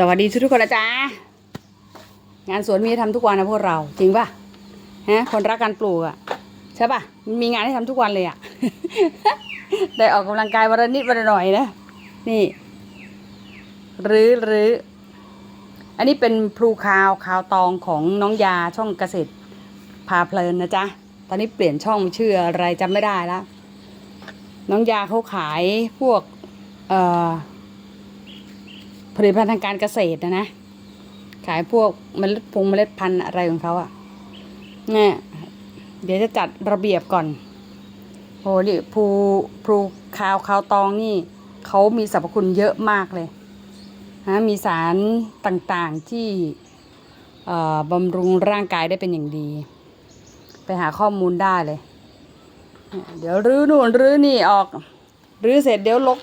สวัสดีทุกๆคนนะจ๊ะงานสวนมีให้ทำทุกวันนะพวกเรา จริงป่ะฮะคนรักการปลูกอะใช่ป่ะมันมีงานให้ทำทุกวันเลยอะได้ออกกำลังกายวันละนิดวันละหน่อยนะนี่รื้อรื้ออันนี้เป็นพลูคาวคาวตองของน้องยาช่องเกษตรพาเพลินนะจ๊ะตอนนี้เปลี่ยนช่องชื่ออะไรจำไม่ได้แล้วน้องยาเขาขายพวกเอ่อ ผลิตภัณฑ์ทางการเกษตรนะนะ ขายพวกเมล็ดพงเมล็ดพันธุ์อะไรของเขาอะ่ะเนี่ยเดี๋ยวจะจัดระเบียบก่อนโหนี่ภูภูคาวคาวตองนี่เขามีสรรพคุณเยอะมากเลยนะมีสารต่างๆที่บำรุงร่างกายได้เป็นอย่างดี ไปหาข้อมูลได้เลยเนี่ยเดี๋ยวรื้อนู่นรื้อนี่ออกรื้อเสร็จเดี๋ยวลก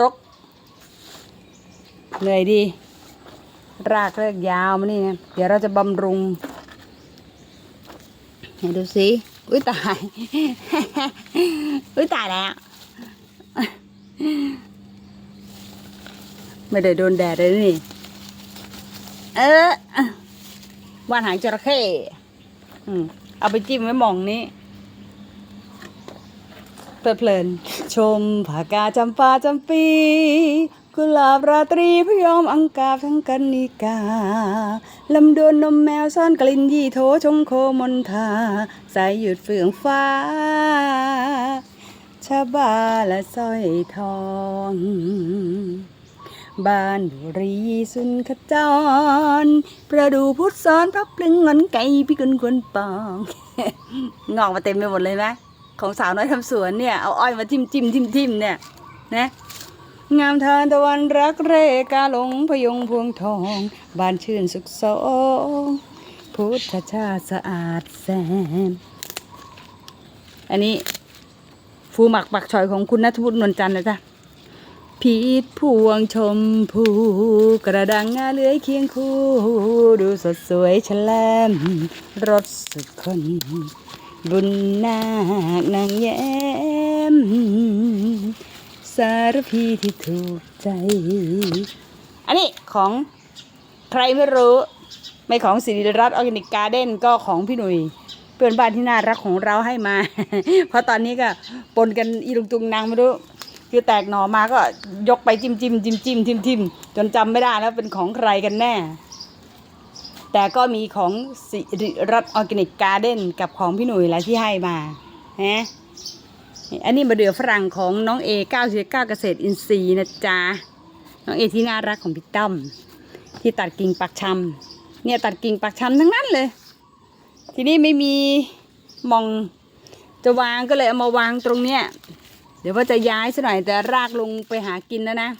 รก เหนื่อยดี รากเลิกยาวมานี่นะเดี๋ยวเราจะบำรุงให้ดูสิอุ้ยตาย อุ้ยตายแล้ว ไม่ได้โดนแดดเลยนี่ เออวานหางจระเข้อืมเอาไปจิ้มไว้หมองนี้เพลิดเพลินชมผากาจำปาจำปี กุหลาบราตรีพยอมอังกาบทั้งกันนิกา ลำดวนนมแมวซ่อนกลิ่นยี่โถชงโคมนทา สายหยุดเฟื่องฟ้าชาบาและสร้อยทอง บ้านบุรีสุนขจร ประดูพุทธสอนพระพลึงเงินไก่พี่กุนควรปอง งอกมาเต็มไปหมดเลยไหมของสาวน้อยทำสวนเนี่ย เอาอ้อยมาจิ้มจิ้มจิ้มจิ้มเนี่ยนะ งามทานตะวันรักเรกาหลงพยงพวงทองบานชื่นสุขสงพุทธชาติสะอาดแสน อันนี้ฟูหมักปักชอยของคุณนัทวุฒินวลจันทร์นะจ๊ะพีดพวงชมพูกระดังงาเลื้อยเคียงคู่ ดูสดสวยฉลมรสสุดคน บุญนาคนางแย้ม สารพีที่ถูกใจ อันนี้ของใครไม่รู้ ไม่ของสิริรัตน์ออร์แกนิกการ์เด้นก็ของพี่หนุ่ยเพื่อนบ้านที่น่ารักของเราให้มา เพราะตอนนี้ก็ปนกันอีลุงตุงนางไม่รู้คือแตกหน่อมาก็ยกไปจิ้มจิ้มจิ้มจิ้มทิมทิมจนจำไม่ได้แล้วเป็นของใครกันแน่ แต่ก็มีของสิริรัตน์ออร์แกนิกการ์เด้นกับของพี่หนุ่ยแหละที่ให้มาฮะ อันนี้มาเดือฝรั่งของน้องเอ9ก้าเก้าเกษตรอินทรีย์นะจ๊ะ น้องเอที่น่ารักของพี่ต้อม ที่ตัดกิ่งปักชำเนี่ยตัดกิ่งปักชำทั้งนั้นเลย ทีนี้ไม่มีมองจะวางก็เลยเอามาวางตรงเนี้ย เดี๋ยวว่าจะย้ายซะหน่อยแต่รากลงไปหากินแล้วนะ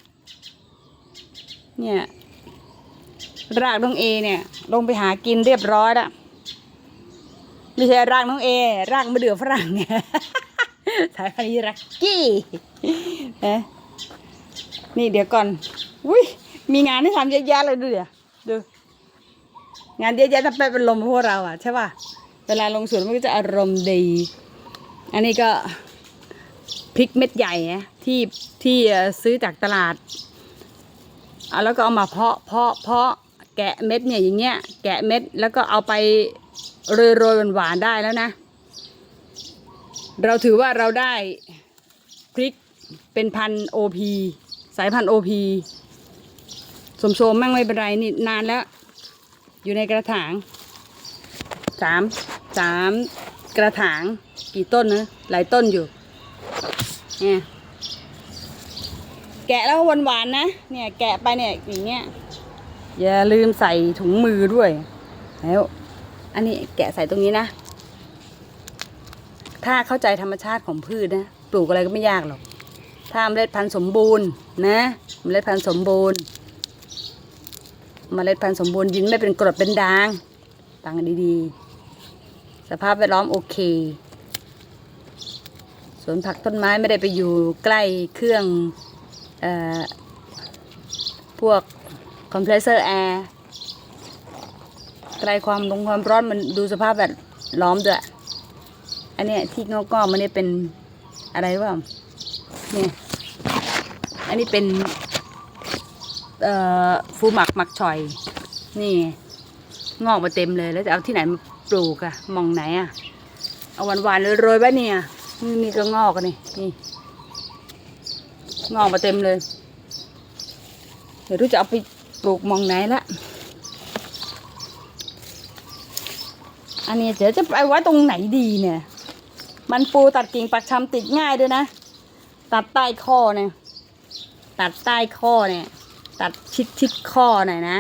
เนี่ยรากน้องเอเนี่ย ลงไปหากินเรียบร้อยแล้วไม่ใช่รากน้องเอ รากมะเดื่อฝรั่งเนี่ย สายพันธุ์รักกี้เอ๊ะนี่เดี๋ยวก่อนอุ้ยมีงานให้ทำเยอะแยะเลยดูเดี๋ยวดูงานเยอะแยะทำไปเป็นลมพวกเราอะใช่ป่ะเวลาลงสวนมันก็จะอารมณ์ดี อันนี้ก็พริกเม็ดใหญ่นะที่ที่ซื้อจากตลาดเอาแล้วก็เอามาเพาะเพาะเพาะแกะเม็ดเนี่ยอย่างเงี้ยแกะเม็ดแล้วก็เอาไปโรยโรยหวานๆได้แล้วนะ เราถือว่าเราได้พริกเป็นพันโอพีสายพันโอพีสมโชมมั่งไม่เป็นไรนี่นานแล้ว อยู่ในกระถางสามสามกระถาง กี่ต้นนะหลายต้นอยู่เนี่ยแกะแล้วหวานๆนะ เนี่ยแกะไปเนี่ยอย่างเงี้ยอย่าลืมใส่ถุงมือด้วยแล้วอันนี้แกะใส่ตรงนี้นะ ถ้าเข้าใจธรรมชาติของพืชนะ ปลูกอะไรก็ไม่ยากหรอก ถ้าเมล็ดพันธุ์สมบูรณ์นะเมล็ดพันธุ์สมบูรณ์เมล็ดพันธุ์สมบูรณ์ดินไม่เป็นกรดเป็นด่างตั้งดีๆ สภาพแวดล้อมโอเคสวนผักต้นไม้ไม่ได้ไปอยู่ใกล้เครื่องเอ่อพวกคอมเพรสเซอร์แอร์ไกลความลงความร้อนมันดูสภาพแวดล้อมด้วย อันเนี้ยที่งอกๆมันเนี่ยเป็นอะไรวะเนี่ยอันนี้เป็นเอ่อฟูหมักหมักชอย นี่งอกมาเต็มเลยแล้วจะเอาที่ไหนมาปลูกอะมองไหนอะเอาหวานๆเลยโรยไว้เนี่ยนี่ก็งอกอะนี่นี่งอกมาเต็มเลย เดี๋ยวรู้จะเอาไปปลูกมองไหนละอันนี้เดี๋ยวจะไปไว้ตรงไหนดีเนี่ย มันปูตัดกิ่งปักชำติดง่ายด้วยนะ ตัดใต้ข้อเนี่ย ตัดใต้ข้อเนี่ย ตัดชิดชิดข้อหน่อยนะ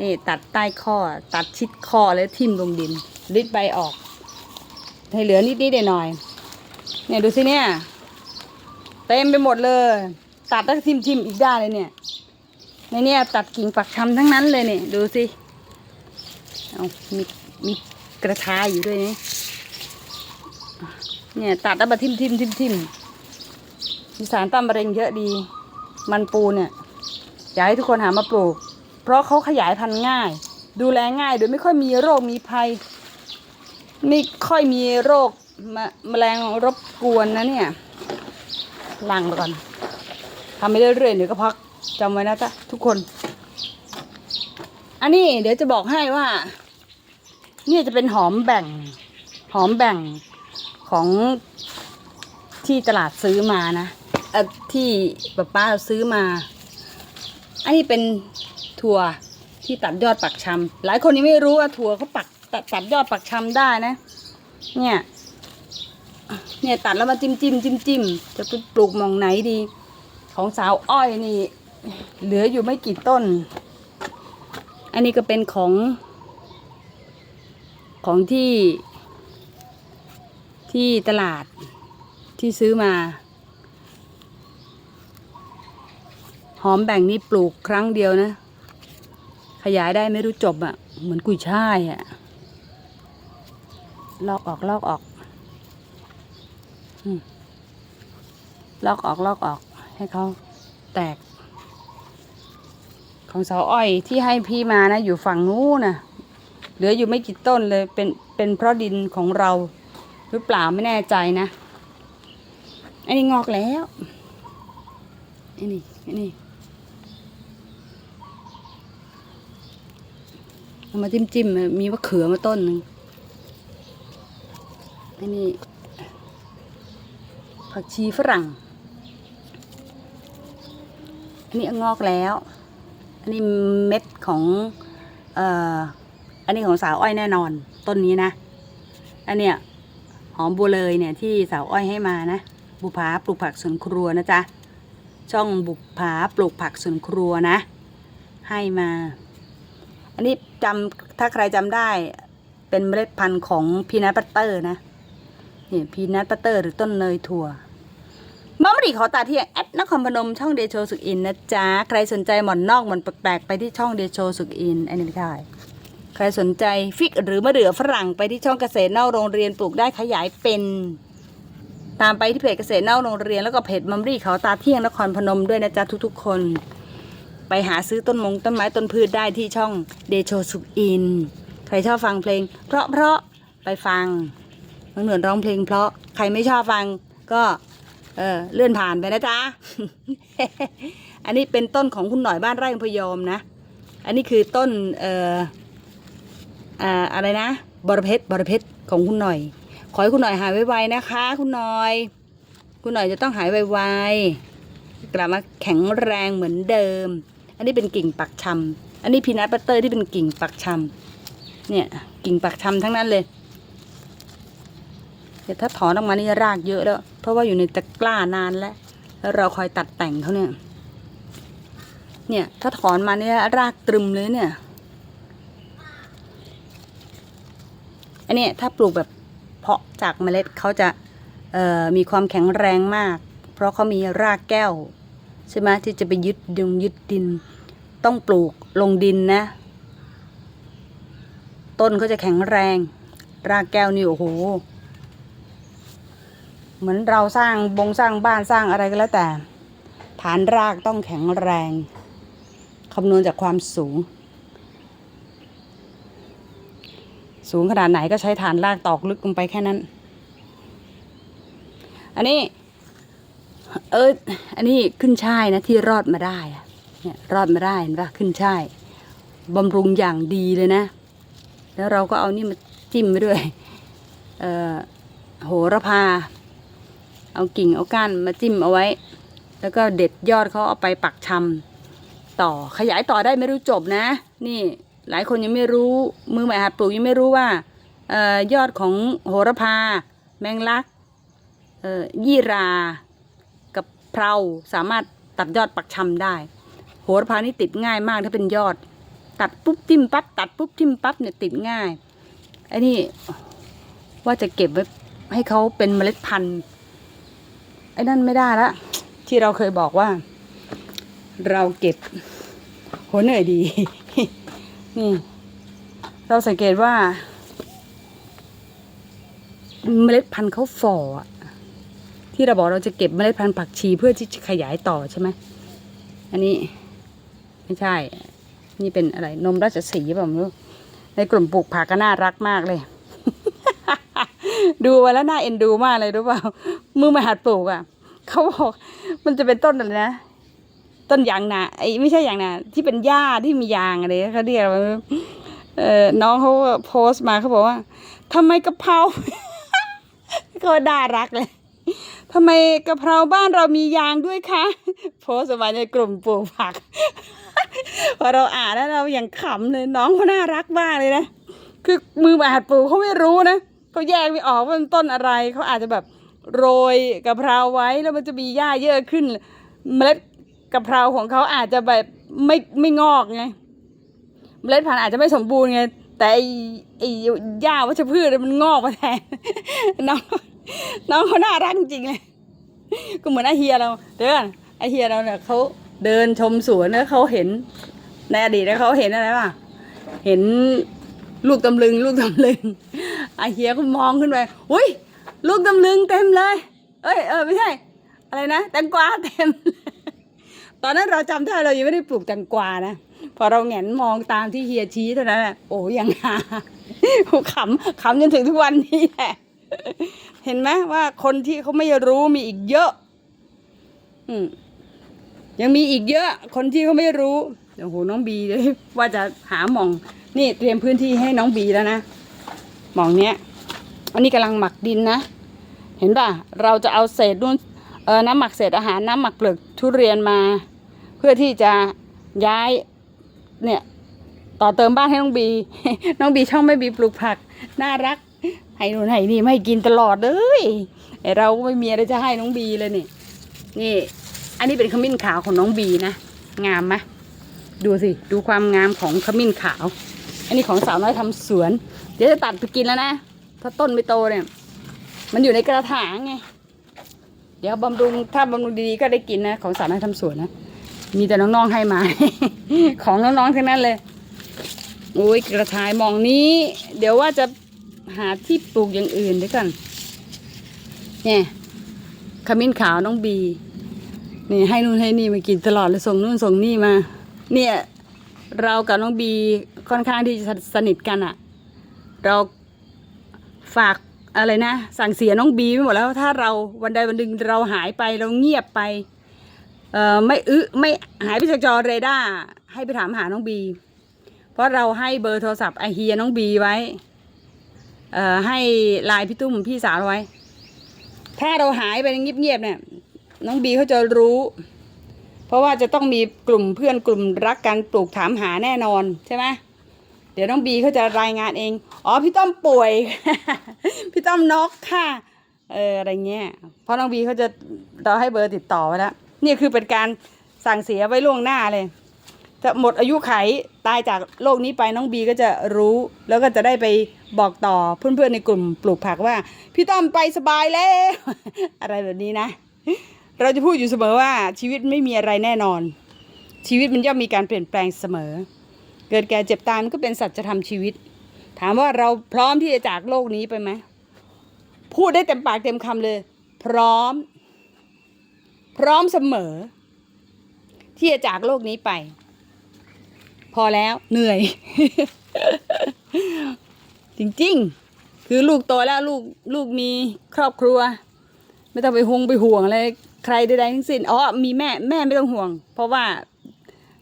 นี่ตัดใต้ข้อ ตัดชิดข้อแล้วทิ่มลงดินริดใบออก ให้เหลือนิดนิดหน่อย เนี่ยดูสิเนี่ย เต็มไปหมดเลย ตัดแล้วทิมทิมๆอีกด้านเลยเนี่ยในเนี่ยตัดกิ่งปักชำทั้งนั้นเลยเนี่ยดูสิ เอามีมีกระชายอยู่ด้วยนี่ เนี่ยตัดแล้วมาทิมทิมทิมทิมมีสารต้านมะเร็งเยอะดี มันปูเนี่ยอยากให้ทุกคนหามาปลูก เพราะเขาขยายพันธุ์ง่าย ดูแลง่ายโดยไม่ค่อยมีโรคมีภัย ไม่ค่อยมีโรคมแมลงรบกวนนะเนี่ยล้างก่อนทำไปเรื่อยๆเดี๋ยวก็พักจำไว้นะจ๊ะทุกคน อันนี้เดี๋ยวจะบอกให้ว่า เนี่ยจะเป็นหอมแบ่ง หอมแบ่ง ของที่ตลาดซื้อมานะเออที่ป้าป้าซื้อมา อันนี้เป็นถั่วที่ตัดยอดปักชำหลายคนยังไม่รู้ว่าถั่วเขาปักตัดตัดยอดปักชำได้นะ เนี่ย เนี่ยตัดแล้วมาจิ้มจิ้มจิ้มจิ้มจะปลูกมองไหนดี ของสาวอ้อยนี่ เหลืออยู่ไม่กี่ต้น อันนี้ก็เป็นของ ของที่ ที่ตลาดที่ซื้อมา หอมแบ่งนี่ปลูกครั้งเดียวนะ ขยายได้ไม่รู้จบอะ่ะ เหมือนกุยช่ายอะ่ะ ลอกออกลอกออกลอกออกลอกออก ให้เขาแตก ของเสาอ้อยที่ให้พี่มานะ อยู่ฝั่งนู้นนะเหลืออยู่ไม่กี่ต้นเลยเป็นเป็นเพราะดินของเรา หรือเปล่าไม่แน่ใจนะ อันนี้งอกแล้วอันนี้อันนี้เอามาจิ้มจิ้มมีมะเขือมาต้นหนึ่งอันนี้ผักชีฝรั่ง อันนี้งอกแล้ว อันนี้เม็ดของเอ่ออันนี้ของสาวอ้อยแน่นอน ต้นนี้นะ อันเนี้ย หอมบัวเลยเนี่ยที่สาวอ้อยให้มานะ บุภาปลูกผักสวนครัวนะจ๊ะ ช่องบุภาปลูกผักสวนครัวนะ ให้มา อันนี้จำถ้าใครจำได้ เป็นเมล็ดพันธุ์ของพีนัทบัตเตอร์นะนี่พีนัทบัตเตอร์หรือต้นเนยถั่วมาบรีขอตาที่แอดนครพนมช่องเดโชสุกอินนะจ๊ะ ใครสนใจหมอนนอกหมอนแปลกๆไปที่ช่องเดโชสุกอินอันนี้ไม่ได้ ใครสนใจฟิกหรือมะเดื่อฝรั่งไปที่ช่องเกษตรเน่าโรงเรียนปลูกได้ขยายเป็น ตามไปที่เพจเกษตรเน่าโรงเรียนแล้วก็เพจมัมรี่เขาตาเที่ยงนครพนมด้วยนะจ๊ะทุกๆ คน ไปหาซื้อต้นมงต้นไม้ต้นพืชได้ที่ช่องเดโชสุกอิน ใครชอบฟังเพลง เพราะเพราะๆไปฟังน้องเหนือนร้องเพลง เพราะใครไม่ชอบฟังก็เออเลื่อนผ่านไปนะจ๊ะ อันนี้เป็นต้นของคุณหน่อยบ้านไร่พยอมนะ อันนี้คือต้นเอ่อ อ่าอะไรนะ บรเพชรบรเพชรของคุณหน่อย ขอให้คุณหน่อยหายไวๆนะคะ คุณหน่อย คุณหน่อยจะต้องหายไวๆกลับมาแข็งแรงเหมือนเดิม อันนี้เป็นกิ่งปักชำอันนี้พีนัทบัตเตอร์ที่เป็นกิ่งปักชำเนี่ยกิ่งปักชำทั้งนั้นเลยเดี๋ยวถ้าถอนออกมานี่รากเยอะแล้ว เพราะว่าอยู่ในตะกร้านานแล้วแล้วเราคอยตัดแต่งเขาเนี่ย เนี่ย ถ้าถอนมาเนี่ยรากตรึมเลยเนี่ย อันนี้ถ้าปลูกแบบเพาะจากเมล็ดเขาจะมีความแข็งแรงมาก เพราะเขามีรากแก้ว ใช่ไหมที่จะไปยึดดินยึดดิน ต้องปลูกลงดินนะ ต้นเขาจะแข็งแรง รากแก้วนี่โอ้โห เหมือนเราสร้างบงสร้างบ้านสร้างอะไรก็แล้วแต่ ฐานรากต้องแข็งแรงคำนวณจากความสูง สูงขนาดไหนก็ใช้ฐานรากตอกลึกลงไปแค่นั้น อันนี้ เอออันนี้ขึ้นช่ายนะที่รอดมาได้เนี่ยรอดมาได้เห็นปะขึ้นช่ายบำรุงอย่างดีเลยนะ แล้วเราก็เอานี่มาจิ้มไปด้วย เอ่อโหระพา เอากิ่งเอาก้านมาจิ้มเอาไว้ แล้วก็เด็ดยอดเขาเอาไปปักชำต่อขยายต่อได้ไม่รู้จบนะ นี่ หลายคนยังไม่รู้มือใหม่หัดปลูกยังไม่รู้ว่าออยอดของโหระพา แมงลักยี่รา กับเพราสามารถตัดยอดปักชำได้ โหระพานี่ติดง่ายมากถ้าเป็นยอด ตัดปุ๊บทิมปั๊บตัดปุ๊บทิมปั๊บเนี่ยติดง่ายไอ้นี่ว่าจะเก็บไว้ให้เขาเป็นเมล็ดพันธุ์ไอ้นั่นไม่ได้ละที่เราเคยบอกว่า เราเก็บโหเหนื่อยดี นี่ เราสังเกตว่า เมล็ดพันธุ์เขาฝ่ออะที่เราบอกเราจะเก็บเมล็ดพันธุ์ผักชีเพื่อที่จะขยายต่อใช่ไหมอันนี้ไม่ใช่ นี่เป็นอะไรนมราชสีห์เปล่าไม่รู้ในกลุ่มปลูกผักก็น่ารักมากเลย ดูไว้แล้วน่าเอ็นดูมากเลยรู้เปล่ามือมาหัดปลูกอะเขาบอกมันจะเป็นต้นอะไรนะ ต้นยางนาไอ้ไม่ใช่ยางนาที่เป็นหญ้าที่มียางอะไรเขาเรียกว่าเออน้องเขาโพสต์มาเขาบอกว่าทำไมกะเพราก็น่ารักเลยทำไมกะเพราบ้านเรามียางด้วยคะโพสต์มาในกลุ่มปลูกผักพอเราอ่านแล้วเราอย่างขำเลยน้องเขาน่ารักมากเลยนะคือมือมาหัดปลูกเขาไม่รู้นะเขาแยกไม่ออกว่ามันต้นอะไรเขาอาจจะแบบโรยกะเพราไว้แล้วมันจะมีหญ้าเยอะขึ้น เมล็ด กะเพราของเขาอาจจะแบบไม่ไม่งอกไงเมล็ดพันธุ์อาจจะไม่สมบูรณ์ไงแต่ไอ้ไอ้หญ้าวัชพืชมันงอกมาแทนน้องน้องเขาน่ารักจริงเลยก็เหมือนไอเฮียเราเดี๋ยวก่อนไอเฮียเราเนี่ยเขาเดินชมสวนแล้วเขาเห็นในอดีตแล้วเขาเห็นอะไรป่ะเห็นลูกตำลึง ลูกตำลึงไอเฮียก็มองขึ้นไปอุ้ยลูกตำลึงเต็มเลย เอ้ยเออไม่ใช่ อะไรนะแตงกวาเต็ม ตอนนั้นเราจำได้เรายังไม่ได้ปลูกแตงกวานะพอเราแหงนมองตามที่เฮียชี้เท่านั้นแหละโอ้ยังหาขำขำจนถึงทุกวันนี้แหละเห็นไหมว่าคนที่เขาไม่รู้มีอีกเยอะ อืมยังมีอีกเยอะ คนที่เขาไม่รู้โอ้โหน้องบีเลยว่าจะหาหม่อง นี่เตรียมพื้นที่ให้น้องบีแล้วนะหม่องเนี้ยอันนี้กำลังหมักดินนะเห็นป่ะเราจะเอาเศษนู่นเออน้ำหมักเศษอาหารน้ำหมักเปลือกทุเรียนมา พื่อที่จะย้ายเนี่ยต่อเติมบ้านให้น้องบี น้องบีช่องไม่บีปลูกผัก น่ารัก ให้นู่นให้นี่ไม่กินตลอดเลยไอเราก็ไม่มีอะไรจะให้น้องบีเลยนี่ นี่ อันนี้เป็นขมิ้นขาวของน้องบีนะ งามไหมดูสิ ดูความงามของขมิ้นขาว อันนี้ของสาวน้อยทำสวน เดี๋ยวจะตัดไปกินแล้วนะ ถ้าต้นไม่โตเนี่ย มันอยู่ในกระถางไง เดี๋ยวบำรุงถ้าบำรุงดีๆก็ได้กินนะ ของสาวน้อยทำสวนนะ มีแต่น้องๆให้มา ของน้องๆทั้งนั้นเลยโอ้ยกระถายมองนี้ เดี๋ยวว่าจะหาที่ปลูกอย่างอื่นด้วยกันเนี่ยขมิ้นขาวน้องบี นี่ให้นู่นให้นี่มากินตลอดเลยส่งนู่นส่งนี่มา เนี่ย เรากับน้องบีค่อนข้างที่จะสนิทกันอะเราฝากอะไรนะ สั่งเสียน้องบีไปหมดแล้วถ้าเราวันใดวันหนึ่งเราหายไปเราเงียบไป เอ่อไม่อึไม่หายไปจากจอเรดาร์ให้ไปถามหาน้องบี เพราะเราให้เบอร์โทรศัพท์ไอเฮียน้องบีไว้ เอ่อให้ไลน์พี่ตุ้มพี่สาวไว้ ถ้าเราหายไปเงียบๆเนี่ย น้องบีเขาจะรู้ เพราะว่าจะต้องมีกลุ่มเพื่อนกลุ่มรักกันปลูกถามหาแน่นอนใช่ไหมเดี๋ยวน้องบีเขาจะรายงานเอง อ๋อพี่ต้อมป่วย พี่ต้อมนอกค่ะ เอออะไรเงี้ย เพราะน้องบีเขาจะเราให้เบอร์ติดต่อไว้แล้ว นี่คือเป็นการสั่งเสียไว้ล่วงหน้าเลยจะหมดอายุไขตายจากโลกนี้ไปน้องบีก็จะรู้ แล้วก็จะได้ไปบอกต่อเพื่อนๆในกลุ่มปลูกผักว่า พี่ต้อมไปสบายแล้ว อะไรแบบนี้นะ เราจะพูดอยู่เสมอว่าชีวิตไม่มีอะไรแน่นอน ชีวิตมันย่อมมีการเปลี่ยนแปลงเสมอ เกิดแก่เจ็บตายมันก็เป็นสัจธรรมชีวิต ถามว่าเราพร้อมที่จะจากโลกนี้ไปไหมพูดได้เต็มปากเต็มคำเลย พร้อม พร้อมเสมอ ที่จะจากโลกนี้ไป พอแล้วเหนื่อย จริงๆ คือลูกโตแล้วลูกลูกมีครอบครัว ไม่ต้องไปห่วงไปห่วงอะไรใครใดๆทั้งสิ้นอ๋อมีแม่แม่ไม่ต้องห่วง เพราะว่า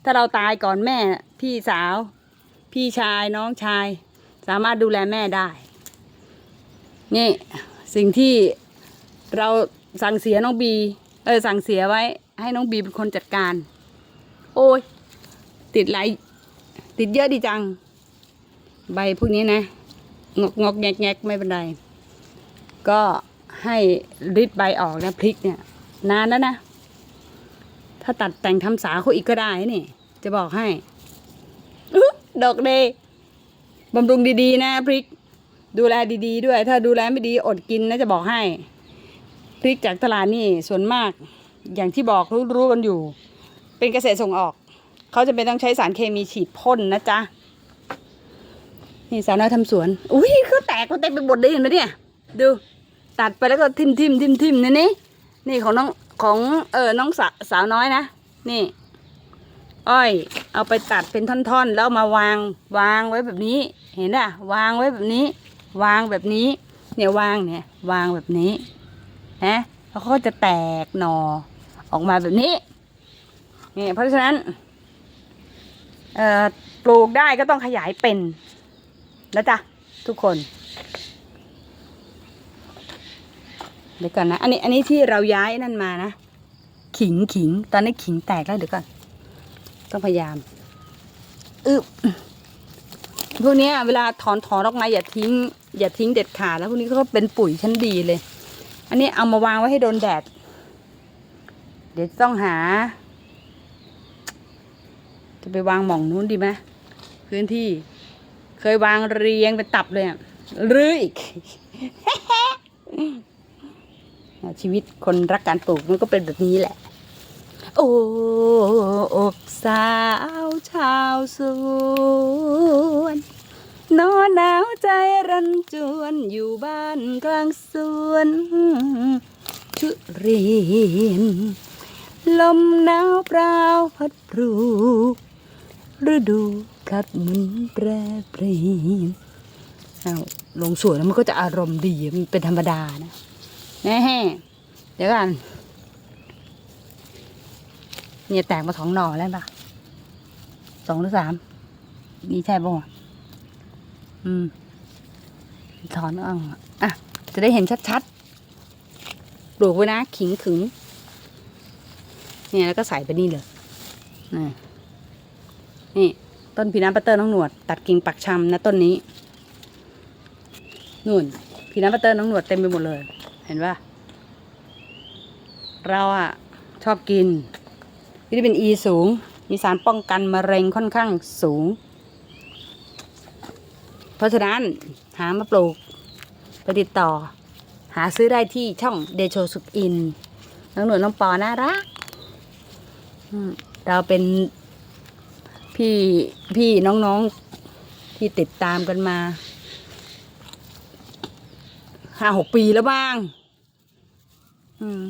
ถ้าเราตายก่อนแม่ พี่สาว พี่ชายน้องชาย สามารถดูแลแม่ได้ นี่ สิ่งที่เราสั่งเสียน้องบี เออสั่งเสียไว้ ให้น้องบีเป็นคนจัดการ โอ้ย ติดไหลติดเยอะดีจัง ใบพวกนี้นะ งอกงอกแงกแงกไม่เป็นไร ก็ให้ริดใบออกนะพริกเนี่ย นานแล้วนะ ถ้าตัดแต่งทำสาเขาอีกก็ได้นี่ จะบอกให้อดอกเดย์บำรุงดีๆ นะพริก ดูแลดีๆ ด้วย ถ้าดูแลไม่ดีอดกินนะจะบอกให้ พริกจากตลาดนี่ส่วนมากอย่างที่บอกรู้ๆกันอยู่ เป็นเกษตรส่งออก เขาจะเป็นต้องใช้สารเคมีฉีดพ่นนะจ๊ะ นี่สาวน้อยทำสวน อุ้ยเขาแตกเขาเต็มไปหมดเลยเห็นไหมเนี่ย ดู ตัดไปแล้วก็ทิมทิมทิมทิมนี่นี่นี่ของน้องของเออน้องสาสาวน้อยนะ นี่ อ้อย เอาไปตัดเป็นท่อนๆ แล้วมาวางวางไว้แบบนี้ เห็นอะวางไว้แบบนี้ วางแบบนี้ เนี่ยวางเนี่ยวางแบบนี้ นะแล้วเขาก็จะแตกหนอออกมาแบบนี้นี่เพราะฉะนั้นเอ่อปลูกได้ก็ต้องขยายเป็นแล้วจ้ะทุกคนเดี๋ยวก่อนนะ อันนี้อันนี้ที่เราย้ายนั่นมานะ ขิงขิง ตอนนี้ขิงแตกแล้วเดี๋ยวก่อน ต้องพยายามอึบพวกนี้เวลาถอนถอนออกมาอย่าทิ้ง อย่าทิ้งเด็ดขาดแล้วพวกนี้ก็เป็นปุ๋ยชั้นดีเลย อันนี้เอามาวางไว้ให้โดนแดด เดี๋ยวต้องหา จะไปวางหม่องนู้นดีไหมพื้นที่ เคยวางเรียงเป็นตับเลยอะรื้ออีกชีวิตคนรักการปลูกมันก็เป็นแบบนี้แหละ โอ้อกสาวชาวสวน นอนหนาวใจรันจวนอยู่บ้านกลางสวนทุเรียน ลมหนาวเปล่าพัดปลูฤดูกัดหมุนแปรเปลี่ยนเอาลงสวนแล้วมันก็จะอารมณ์ดีมันเป็นธรรมดานะแน่เดี๋ยวกัน เนี่ยแตกมาสองหน่อแล้วปะสองหรือสามนี่ใช่ป่ะ อืมถอนเอาอะ จะได้เห็นชัดๆปลูกไว้นะ ขิงขึง เนี่ยแล้วก็ใส่ไปนี่เลยนี่นี่ต้นพีนัทปัตเตอร์น้องหนวด ตัดกิ่งปักชำนะต้นนี้นู่นพีนัทปัตเตอร์น้องหนวดเต็มไปหมดเลย เห็นปะเราอะชอบกินวิตามินอ e ีสูง มีสารป้องกันมะเร็งค่อนข้างสูง เพราะฉะนั้นหามาปลูกไปติดต่อ หาซื้อได้ที่ช่องเดโชสุกอิน น้องหนุ่ยน้องปอน่ารักเราเป็นพี่พี่น้องๆที่ติดตามกันมาห้าหกปีแล้วบ้างอืม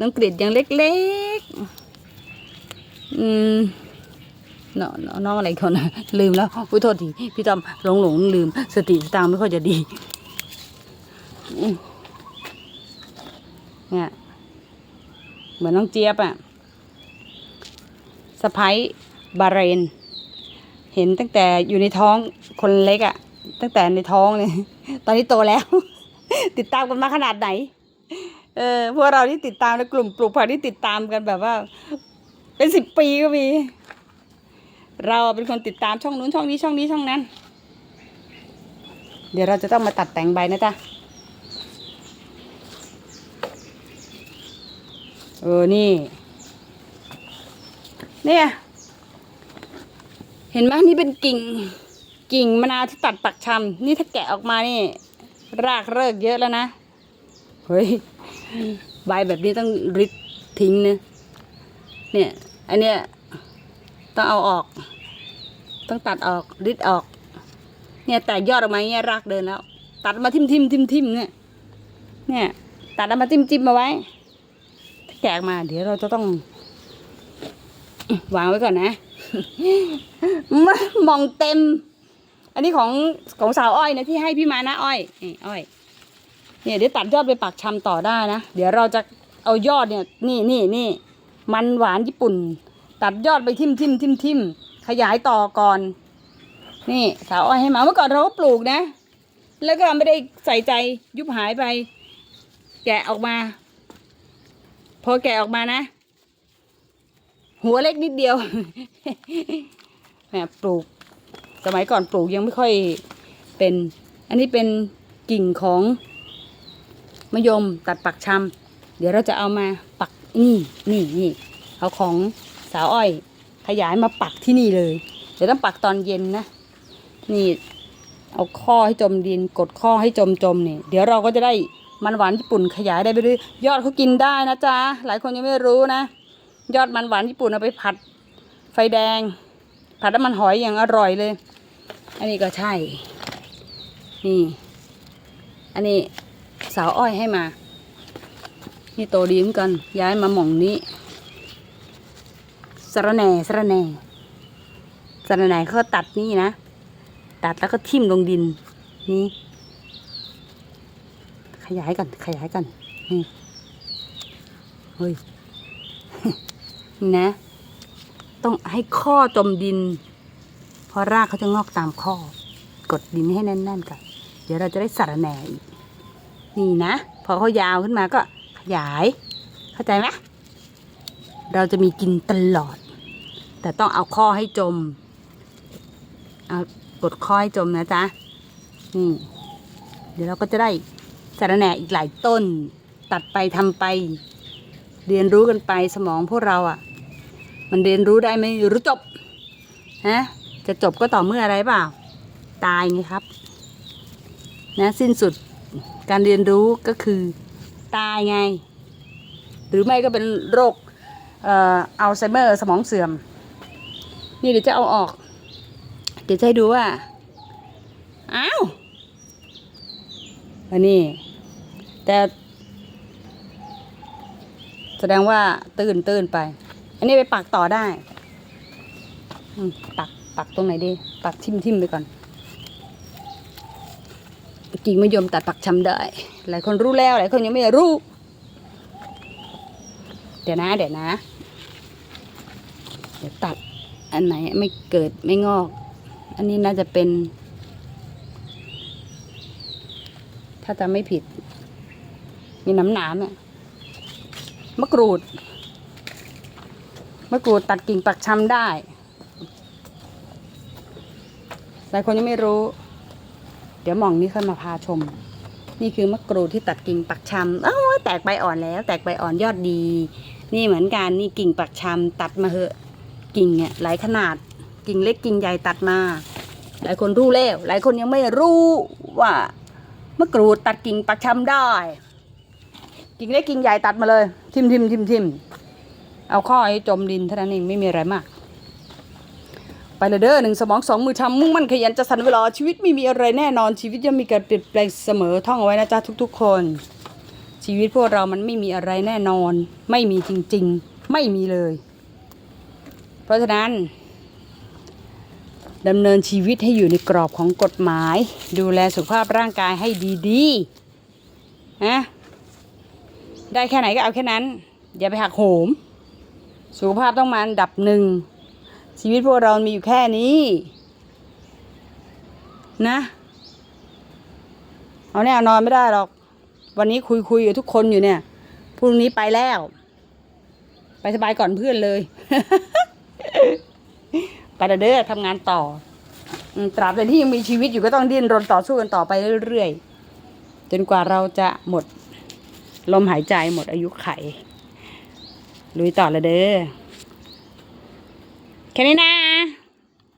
น้องกริดยังเล็กๆ อืม น้องน้องอะไรคนนะลืมแล้วอุ้ยโทษทีพี่ตอมหลงหลงลืม สติสตางไม่ค่อยจะดีเนี่ยเหมือนน้องเจี๊ยบอะสะพ้ายบาเรน เห็นตั้งแต่อยู่ในท้องคนเล็กอะตั้งแต่ในท้องเนี่ยตอนนี้โตแล้ว ติดตามกันมาขนาดไหน เออพวกเราที่ติดตามในกลุ่มปลูกผักที่ติดตามกันแบบว่า เป็นสิบปีก็มี เราเป็นคนติดตามช่องนู้นช่องนี้ช่องนี้ช่องนั้น เดี๋ยวเราจะต้องมาตัดแต่งใบนะจ๊ะเออนี่ เนี่ย เห็นไหมนี่เป็นกิ่ง กิ่งมะนาวที่ตัดปักชำนี่ถ้าแกะออกมานี่ รากเลิกเยอะแล้วนะ เฮ้ย ใบแบบนี้ต้องริดทิ้งนะเนี่ย อันเนี้ย ต้องเอาออก ต้องตัดออกริดออก เนี่ยแตกยอดออกมาเงี้ยรากเดินแล้ว ตัดมาทิมทิมทิมทิมเนี่ย เนี่ย ตัดมาจิ้มจิมมาไว้ ถ้าแกกมา เดี๋ยวเราจะต้อง วางไว้ก่อนนะ มองเต็ม อันนี้ของของสาวอ้อยนะที่ให้พี่มานะอ้อยนี่อ้อย เนี่ยเดี๋ยวตัดยอดไปปักชำต่อได้นะ เดี๋ยวเราจะเอายอดเนี่ย นี่นี่นี่มันหวานญี่ปุ่น ตัดยอดไปทิ่มทิ่มทิ่มทิ่มขยายต่อก่อน นี่สาวอ้อยให้มาเมื่อก่อนเราก็ปลูกนะ แล้วก็ไม่ได้ใส่ใจยุบหายไป แกะออกมา พอแกะออกมานะ หัวเล็กนิดเดียวแหมปลูก สมัยก่อนปลูกยังไม่ค่อยเป็น อันนี้เป็นกิ่งของมะยมตัดปักชำเดี๋ยวเราจะเอามาปักนี่นี่นี่เอาของาวอ้อย ขยายมาปักที่นี่เลย เดี๋ยวต้องปักตอนเย็นนะ นี่ เอาข้อให้จมดิน กดข้อให้จมจมนี่เดี๋ยวเราก็จะได้มันหวานญี่ปุ่นขยายได้ไปเรื่อยยอดเขากินได้นะจ๊ะหลายคนยังไม่รู้นะ ยอดมันหวานญี่ปุ่นเอาไปผัด ไฟแดง ผัดน้ำมันหอยอย่างอร่อยเลย อันนี้ก็ใช่ นี่ อันนี้สาวอ้อยให้มา นี่โตดีเหมือนกัน ย้ายมาหม่องนี้ สะระแหน่สะระแหน่สะระแหน่เขาตัดนี่นะ ตัดแล้วก็ทิ่มลงดิน นี่ ขยายกันขยายกันนี่เฮ้ยนี่นะ ต้องให้ข้อจมดิน เพราะรากเขาจะงอกตามข้อ กดดินให้แน่นๆกันเดี๋ยวเราจะได้สารแหน่อีกนี่นะ พอเขายาวขึ้นมาก็ขยาย เข้าใจไหมเราจะมีกินตลอด แต่ต้องเอาข้อให้จม เอากดข้อให้จมนะจ๊ะ นี่ เดี๋ยวเราก็จะได้สารแหน่อีกหลายต้น ตัดไปทำไป เรียนรู้กันไปสมองพวกเราอะ่ะ มันเรียนรู้ได้ไหมรู้จบฮะจะจบก็ต่อเมื่ออะไรเปล่า ตายไงครับ นะสิ้นสุดการเรียนรู้ก็คือตายไง หรือไม่ก็เป็นโรคเอ่ออัลไซเมอร์สมองเสื่อม นี่เดี๋ยวจะเอาออก เดี๋ยวจะให้ดูว่า อ้าวอันนี้ แต่ แสดงว่าตื่นตื่นไป อันนี้ไปปักต่อได้อปักปักตรงไหนดี ปักทิมทิมไปก่อนกิ่งมะยมตัดปักชำได้ หลายคนรู้แล้ว หลายคนยังไม่รู้ เดี๋ยวนะ เดี๋ยวนะ เดี๋ยวตัด อันไหนไม่เกิดไม่งอก อันนี้น่าจะเป็น ถ้าจำไม่ผิด มีน้ำหนามเนี่ยมะกรูด มะกรูดตัดกิ่งปักชำได้ หลายคนยังไม่รู้ เดี๋ยวหมองนี้ค่อยมาพาชม นี่คือมะกรูดที่ตัดกิ่งปักชำเอ้าแตกใบอ่อนแล้ว แตกใบอ่อนยอดดี นี่เหมือนกันนี่กิ่งปักชำตัดมาเหอะ กิ่งเนี่ยหลายขนาดกิ่งเล็กกิ่งใหญ่ตัดมา หลายคนรู้แล้ว หลายคนยังไม่รู้ว่ามะกรูดตัดกิ่งปักชำได้ กิ่งเล็กกิ่งใหญ่ตัดมาเลย ทิมทิมทิมทิมเอาข้อให้จมดินเท่านั้นเองไม่มีอะไรมาก ไปเลยเด้อหนึ่งสมองสองมือทำมุ่งมั่นขยันจะสันเวลาชีวิตไม่มีอะไรแน่นอนชีวิตย่อมมีการเปลี่ยนแปลงเสมอท่องเอาไว้นะจ๊ะทุก ๆ คน ชีวิตพวกเรามันไม่มีอะไรแน่นอน ไม่มีจริง ๆ ไม่มีเลย เพราะฉะนั้นดำเนินชีวิตให้อยู่ในกรอบของกฎหมาย ดูแลสุขภาพร่างกายให้ดีๆนะได้แค่ไหนก็เอาแค่นั้น อย่าไปหักโหม สุขภาพต้องมาอันดับหนึ่ง ชีวิตพวกเรามีอยู่แค่นี้ นะ เอาเนี่ยนอนไม่ได้หรอก วันนี้คุยคุยกับทุกคนอยู่เนี่ยพรุ่งนี้ไปแล้ว ไปสบายก่อนเพื่อนเลย ไปเด้อทำงานต่อตราบใดที่ยังมีชีวิตอยู่ก็ต้องดิ้นรนต่อสู้กันต่อไปเรื่อยๆ จนกว่าเราจะหมด ลมหายใจหมดอายุไข ลุยต่อละเด้อแค่นี้นะ